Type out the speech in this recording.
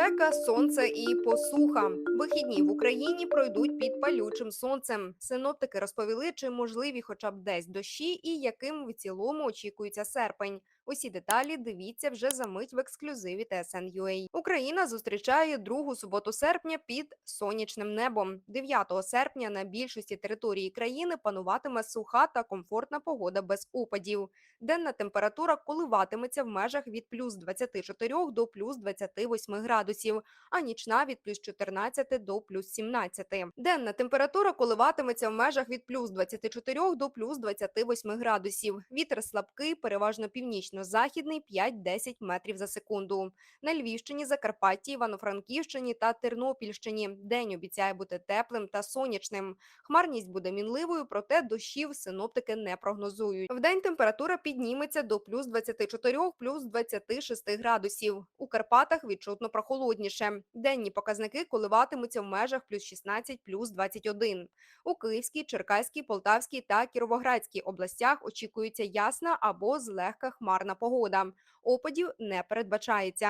Спека, сонце і посуха. Вихідні в Україні пройдуть під палючим сонцем. Синоптики розповіли, чи можливі хоча б десь дощі і яким в цілому очікується серпень. Усі деталі дивіться вже за мить в ексклюзиві TSN.ua. Україна зустрічає другу суботу серпня під сонячним небом. 9 серпня на більшості території країни пануватиме суха та комфортна погода без опадів. Денна температура коливатиметься в межах від плюс 24 до плюс 28 градусів, а нічна від плюс 14 до плюс 17. Денна температура коливатиметься в межах від плюс 24 до плюс 28 градусів. Вітер слабкий, переважно північно-західний 5-10 метрів за секунду. На Львівщині, Закарпатті, Івано-Франківщині та Тернопільщині день обіцяє бути теплим та сонячним. Хмарність буде мінливою, проте дощів синоптики не прогнозують. Вдень температура підніметься до плюс 24, плюс 26 градусів. У Карпатах відчутно прохолодніше. Денні показники коливатимуться в межах плюс 16, плюс 21. У Київській, Черкаській, Полтавській та Кіровоградській областях очікується ясна або злегка хмарна погода. Опадів не передбачається.